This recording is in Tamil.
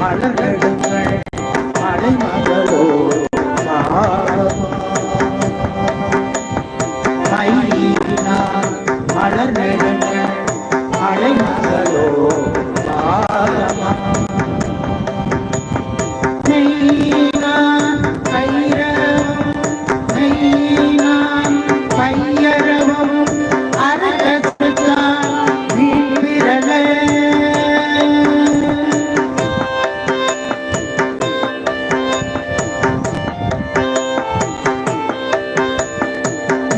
மலர்கள்